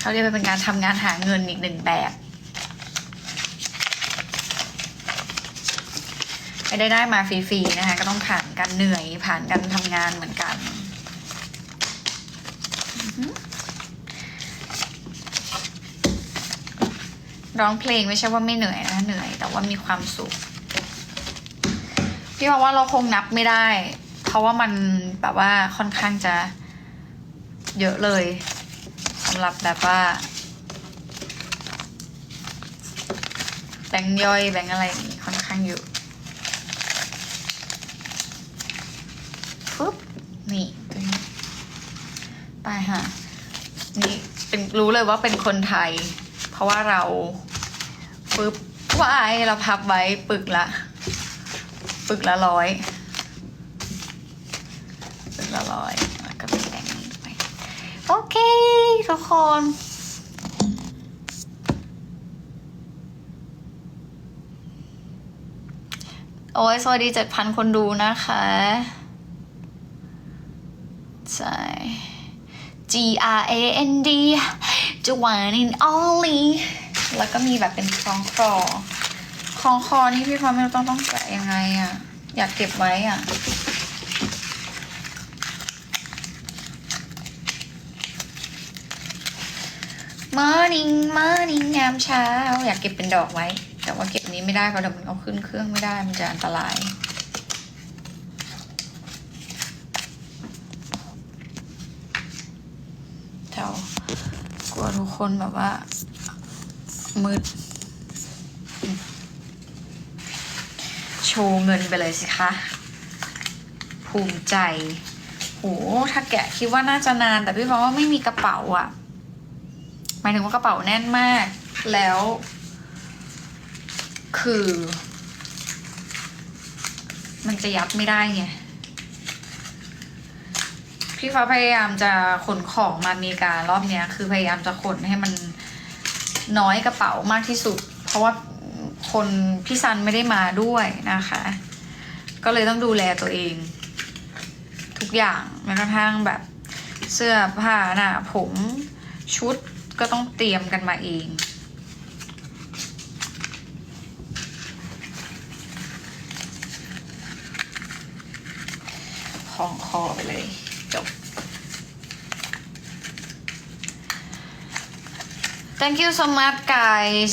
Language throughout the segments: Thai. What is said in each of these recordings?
เขาเรียกว่าเป็นการทำงานหาเงินอีกหนึ่งแบบไม่ได้ได้มาฟรีๆนะคะก็ต้องผ่านการเหนื่อยผ่านการทำงานเหมือนกันร้องเพลงไม่ใช่ว่าไม่เหนื่อยนะเหนื่อย แต่ว่ามีความสุขพี่ว่าว่าเราคงนับไม่ได้ เพราะว่ามันแบบว่าค่อนข้างจะเยอะเลยำหรับแบบว่า แบงย่อยแบงอะไรนี้ค่อนข้างเยอะปุ๊บนี่ตัวนี้ไปฮะนี่เป็นรู้เลยว่าเป็นคนไทย เพราะว่าเราปุ๊บวายเราพับไว้ปึกละ ปึกละร้อยปึกละร้อยแล้วก็มีแบงค์นี้ไปโอเค ทุกคนโอ้ยสวัสดีเจ็ดพันคนดูนะคะ ใช่ G R A N D จะ one in only แล้วก็มีแบบเป็นคล้องคอคล้องคอนี่พี่พอไม่รู้ต้องต้องแกะยังไงอะ่ะ อยากเก็บไว้อะ morning morning งามเช้า อยากเก็บเป็นดอกไว้ แต่ว่าเก็บนี้ไม่ได้เพราะเดี๋ยวมันเอาขึ้นเครื่องไม่ได้มันจะอันตรายแถวกลัวทุกคนแบบว่า มืด โชว์เงินไปเลยสิคะ ภูมิใจโหถ้าแกะคิดว่าน่าจะนาน แต่พี่บอกว่าไม่มีกระเป๋าอะ หมายถึงว่ากระเป๋าแน่นมาก แล้ว คือ มันจะยัดไม่ได้ไง พี่ฟ้าพยายามจะขนของมาเมการอบเนี้ย คือพยายามจะขนให้มันน้อยกระเป๋ามากที่สุด เพราะว่าคนพี่ซันไม่ได้มาด้วยนะคะ ก็เลยต้องดูแลตัวเอง ทุกอย่างแม้กระทั่งแบบเสื้อผ้าหน้าผมชุด ก็ต้องเตรียมกันมาเอง ของคอไปเลยจบ thank you so much guys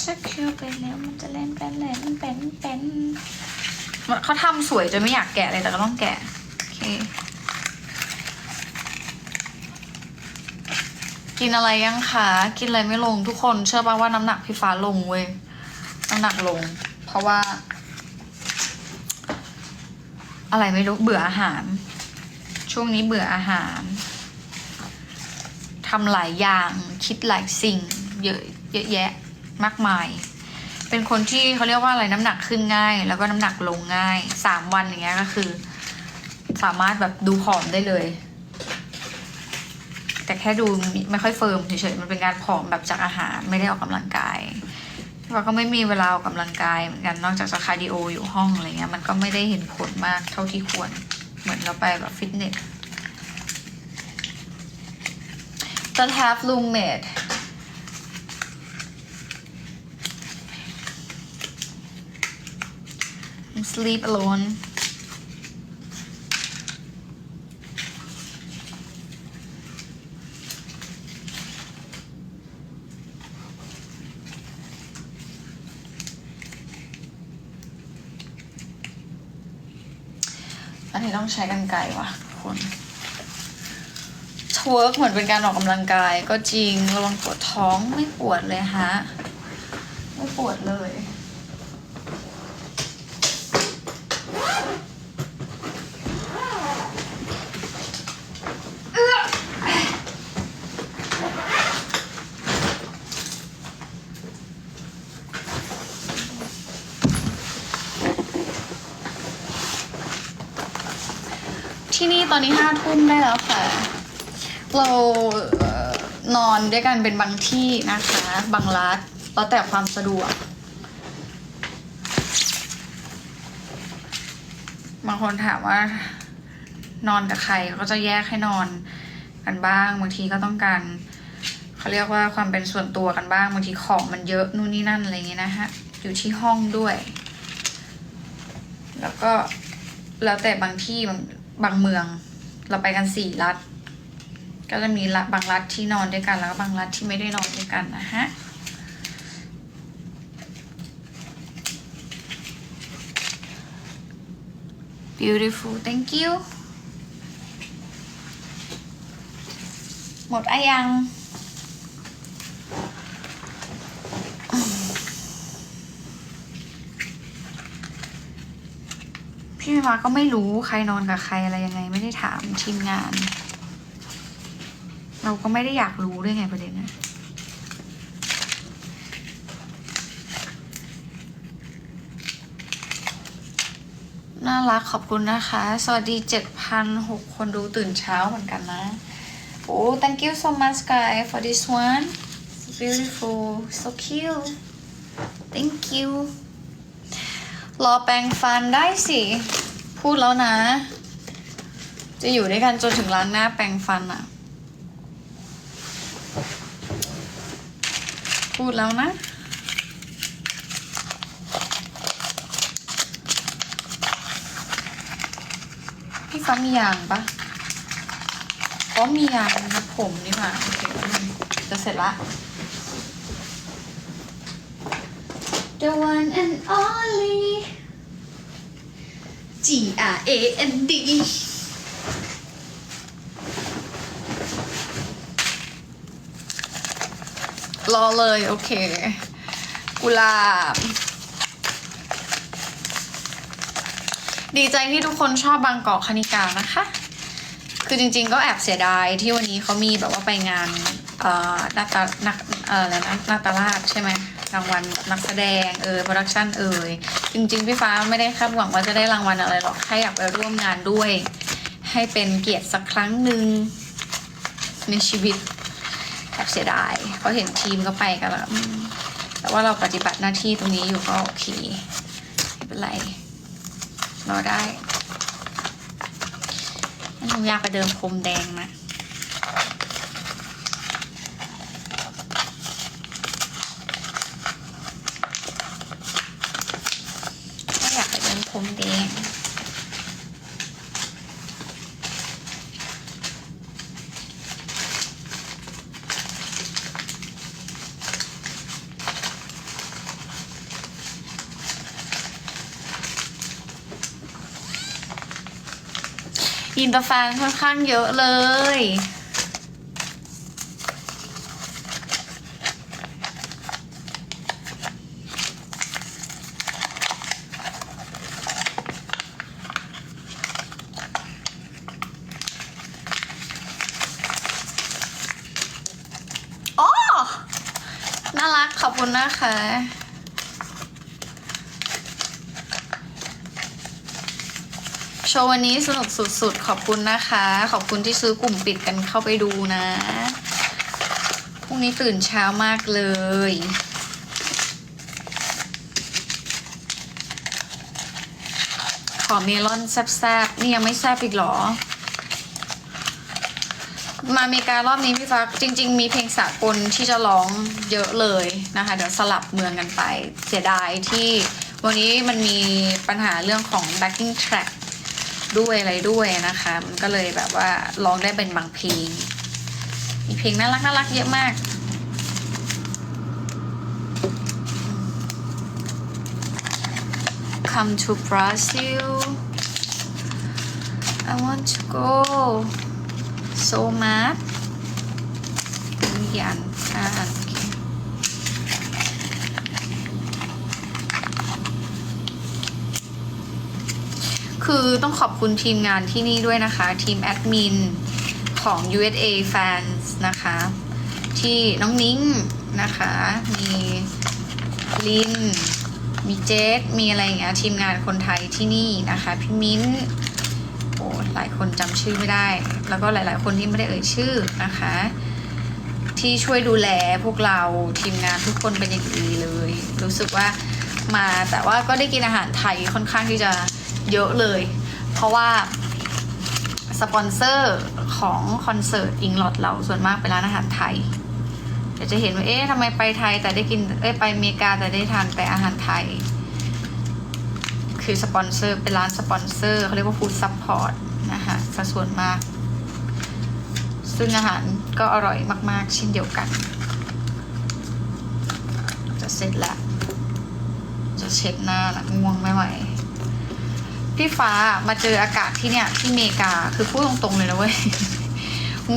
ชักคิวไปแล้วมันจะเล่นเป็นเล่น เป็นเป็นมันเขาทำสวยจนไม่อยากแกะเลยแต่ก็ต้องแกะ โอเค กินอะไรยังคะกินอะไรไม่ลงทุกคนเชื่อป่ะว่าน้ำหนักพี่ฟ้าลงเว้ย น้ำหนักลง เพราะว่า อะไรไม่รู้เบื่ออาหาร ช่วงนี้เบื่ออาหารทำหลายอย่างคิดหลายสิ่ง เยอะเยอะแยะมากมาย เป็นคนที่เขาเรียกว่าอะไรน้ำหนักขึ้นง่าย แล้วก็น้ำหนักลงง่ายสามวันอย่างเงี้ยก็คือ สามารถแบบดูผอมได้เลย แต่แค่ดูไม่ค่อยเฟิร์มเฉยๆมันเป็นการผอมแบบจากอาหารไม่ได้ออกกำลังกายเราก็ไม่มีเวลาออกกำลังกายเหมือนกันนอกจากจะคาร์ดิโออยู่ห้องอะไรเงี้ยมันก็ไม่ได้เห็นผลมากเท่าที่ควร เหมือนเราไปแบบฟิตเนส Don't have roommate sleep alone อันนี้ต้องใช้กันไกลว่ะคนทเวิร์กเหมือนเป็นการออกกำลังกาย ก็จริงระวังปวดท้องไม่ปวดเลยฮะ ไม่ปวดเลย ที่นี่ตอนนี้ห้าทุ่มได้แล้วค่ะ เราเอ่อนอนด้วยกันเป็นบางที่นะคะ บางรัฐแล้วแต่ความสะดวก บางคนถามว่า นอนกับใครก็จะแยกให้นอนกันบ้าง บางทีก็ต้องการเขาเรียกว่าความเป็นส่วนตัวกันบ้าง บางทีของมันเยอะนู่นนี่นั่นอะไรอย่างเงี้ยนะฮะ อยู่ที่ห้องด้วย แล้วก็แล้วแต่บางที่ บางเมือง เราไปกันสี่รัฐ ก็จะมีรัฐบางรัฐที่นอนด้วยกันแล้วก็บางรัฐที่ไม่ได้นอนด้วยกันนะฮะ beautiful thank you หมดอายัง พี่มาก็ไม่รู้ใครนอนกับใครอะไรยังไง ไม่ได้ถามทีมงาน เราก็ไม่ได้อยากรู้ด้วยไงประเด็นนะน่ารักขอบคุณนะคะ สวัสดีเจ็ดพันหกคนดูตื่นเช้าเหมือนกันนะโอ้ thank you so much guy for this one beautiful so cute thank you รอแปรงฟันได้สิ พูดแล้วนะ จะอยู่ด้วยกันจนถึงล้างหน้าแปรงฟันอะพูดแล้วนะ พี่ฟ้ามียางปะอ๋อมียางนะผมนี่หว่าโอเคจะเสร็จละ The one and only R A N D รอเลย โอเค กุหลาบ ดีใจที่ทุกคนชอบบางกอกคณิกานะคะ คือจริงๆก็แอบเสียดายที่วันนี้เขามีแบบว่าไปงานนาตานักเอ่อนาตาลาดใช่ไหมรางวัลนักแสดงเออโปรดักชั่นเอ่ย จริงๆ พี่ฟ้าไม่ได้คาดหวังว่าจะได้รางวัลอะไรหรอกแค่อยากไปร่วมงานด้วย ให้เป็นเกียรติสักครั้งหนึ่งในชีวิตแอบเสียดายเพราะเห็นทีมก็ไปกันแล้วแต่ว่าเราปฏิบัติหน้าที่ตรงนี้อยู่ก็โอเคไม่เป็นไรรอได้หนูอยากไปเดินพรมแดงนะ ก็อยากไปเดินพรมแดง อินเตอร์แฟนค่อนข้างเยอะเลย อ๋อ น่ารักขอบคุณนะคะ โชว์วันนี้สนุกสุดๆ ขอบคุณนะคะ ขอบคุณที่ซื้อกลุ่มปิดกันเข้าไปดูนะ พรุ่งนี้ตื่นเช้ามากเลย ขอเมลอนแซบๆ นี่ยังไม่แซบอีกหรอ มาอเมริการอบนี้พี่ฟ้าจริง ๆ มีเพลงสากลที่จะร้องเยอะเลยนะคะ เดี๋ยวสลับเมืองกันไป เสียดายที่วันนี้มันมีปัญหาเรื่องของ backing track ด้วยอะไรด้วยนะคะ มันก็เลยแบบว่าร้องได้เป็นบางเพลง มีเพลงน่ารักน่ารักเยอะมาก Come to Brazil I want to go so much มีอันห้าน คือต้องขอบคุณทีมงานที่นี่ด้วยนะคะ ทีมแอดมินของ USA Fans นะคะ ที่น้องนิ้งนะคะ มีลิน มีเจสมีอะไรอย่างเงี้ยทีมงานคนไทยที่นี่นะคะ พี่มิ้นโอ้หลายคนจำชื่อไม่ได้ แล้วก็หลาย ๆ คนที่ไม่ได้เอ่ยชื่อนะคะ ที่ช่วยดูแลพวกเราทีมงานทุกคนเป็นอย่างดีเลย รู้สึกว่ามาแต่ว่าก็ได้กินอาหารไทยค่อนข้างที่จะ เยอะเลย เพราะว่าสปอนเซอร์ของคอนเสิร์ตอิงลอดเราส่วนมากเป็นร้านอาหารไทยเดี๋ยวจะเห็นว่าเอ๊ะทำไมไปไทยแต่ได้กินเอ้ยไปอเมริกาแต่ได้ทานแต่อาหารไทย คือสปอนเซอร์เป็นร้านสปอนเซอร์เขาเรียกว่าฟู้ดซัพพอร์ตนะคะสัดส่วนมาก ซึ่งอาหารก็อร่อยมากๆเช่นเดียวกัน จะเสร็จแล้ว จะเช็ดหน้าละง่วงไม่ไหว พี่ฟ้ามาเจออากาศที่เนี่ยที่อเมริกาคือพูดตรงๆเลยนะเว้ย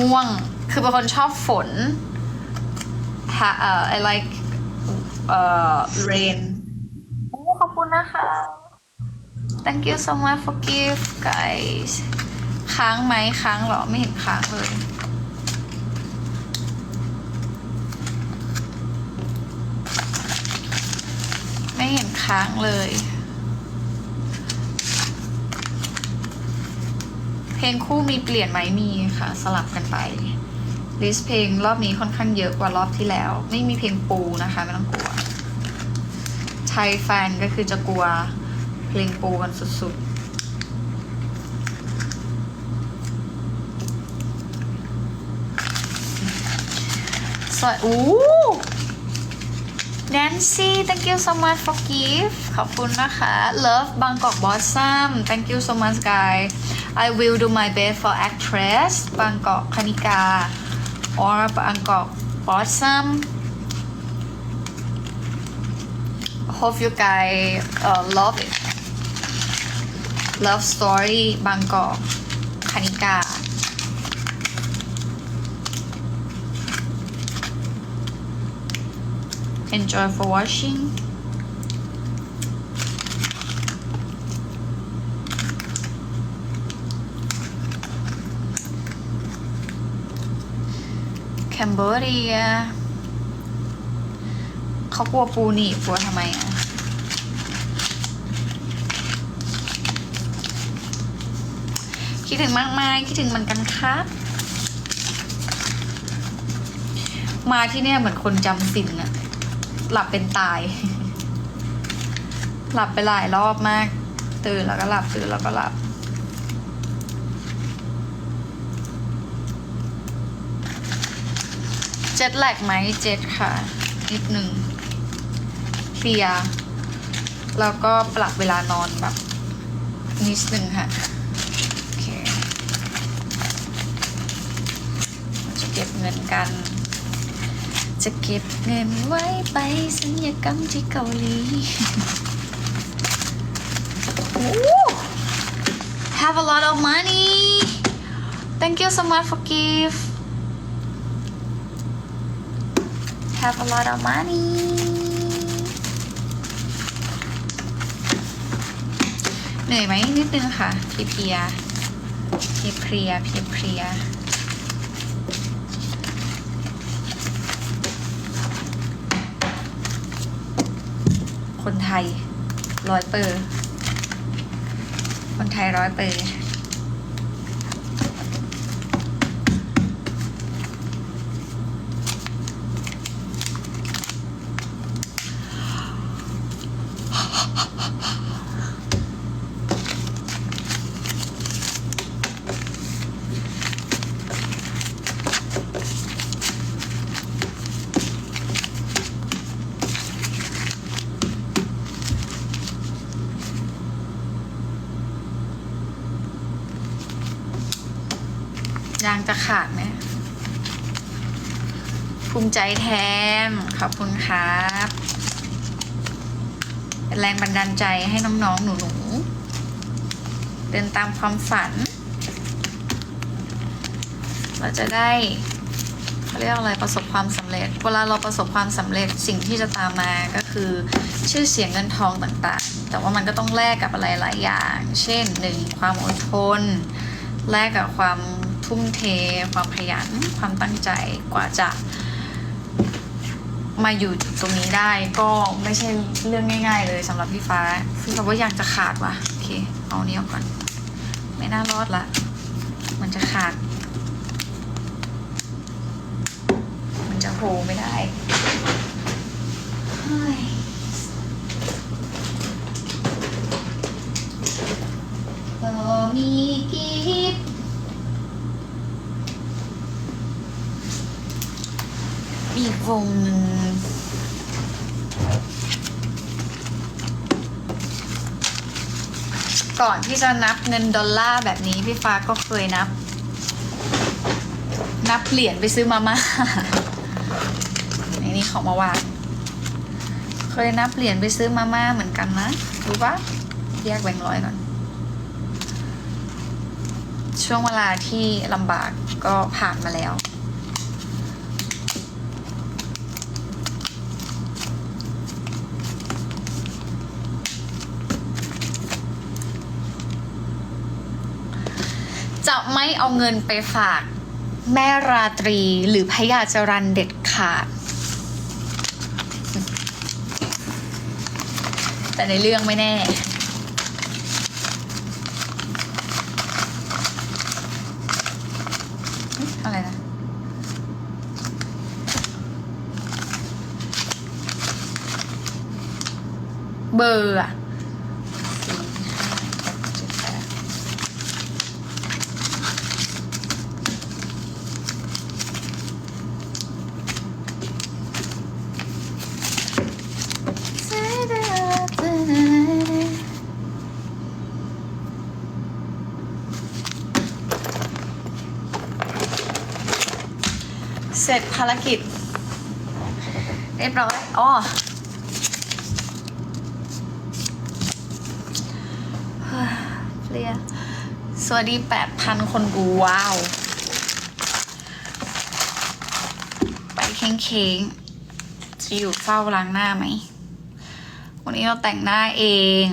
ง่วงคือเป็นคนชอบฝน ha, uh, I like uh, rain โอ้ขอบคุณนะคะ thank you so much for gift guys ค้างไหมค้างเหรอ ไม่เห็นค้างเลยไม่เห็นค้างเลย เพลงคู่มีเปลี่ยนไหมมีค่ะ สลับกันไปลิสเพลงรอบนี้ค่อนข้างเยอะกว่ารอบที่แล้ว ไม่มีเพลงปูนะคะไม่ต้องกลัวไทยแฟนก็คือจะกลัวเพลงปูกันสุดๆสวัสดีอู้ Nancy thank you so much for gift ขอบคุณนะคะ Love Bangkok Blossom thank you so much guys I will do my best for actress Bangkok Kanika or Bangkok Blossom hope you guys uh, love it love story Bangkok Kanika enjoy for watching แคนเบอร์เรียเขากลัวปูหนีบกลัวทำไมอะคิดถึงมากมายคิดถึงเหมือนกันครับมาที่เนี่ยเหมือนคนจำสินอะหลับเป็นตาย หลับไปหลายรอบมาก ตื่นแล้วก็หลับตื่นแล้วก็หลับ เจ็ดแหลกไหมเจ็ดค่ะ นิดหนึ่งเพลีย แล้วก็ปรับเวลานอนแบบนิดหนึ่งค่ะโอเคจะเก็บเงินกัน จะเก็บเงินไว้ไปสัญญกรรมที่เกาหลี have a lot of money thank you so much for gift have a lot of money เหนื่อยไหมนิดนึงค่ะเพลียเพียเพลียเพียเพลียคนไทยร้อยเปอร์ คนไทยร้อยเปอร์ ขาดไหมภูมิใจแทนขอบคุณครับเป็นแรงบันดาลใจให้น้องๆ หนูๆ เดินตามความฝัน เราจะได้เขาเรียกอะไรประสบความสำเร็จ เวลาเราประสบความสำเร็จสิ่งที่จะตามมาก็คือชื่อเสียงเงินทองต่างๆ แต่ว่ามันก็ต้องแลกกับอะไรหลายอย่าง เช่นหนึ่งความอดทน แลกกับความ ทุ่มเท ความขยัน ความตั้งใจกว่าจะ มาอยู่ตรงนี้ได้ก็ไม่ใช่เรื่องง่าย ๆ เลยสำหรับพี่ฟ้าคือแบบว่าอยากจะขาดว่ะโอเคเอานี้ออกก่อน ไม่น่ารอดละมันจะขาด มันจะโผล่ไม่ได้ อีกวงหนึ่งก่อนที่จะนับเงินดอลลาร์แบบนี้พี่ฟ้าก็เคยนับ นับเหรียญไปซื้อมาม่าในนี้ของมาวานเคยนับเหรียญไปซื้อมาม่าเหมือนกันนะรู้ปะแยกแบงค์ร้อยก่อน ช่วงเวลาที่ลำบากก็ผ่านมาแล้ว จะไม่เอาเงินไปฝากแม่ราตรีหรือพยาจรันเด็ดขาด แต่ในเรื่องไม่แน่อะไรนะ เบอร์อะสี่ห้าหกเจ็ดแปด เสร็จภารกิจ เรียบร้อยอ๋อเฮียสวัสดี 8,000 คนกูว้าว ไปเค้งเค้งจะอยู่เฝ้าล้างหน้าไหม วันนี้เราแต่งหน้าเอง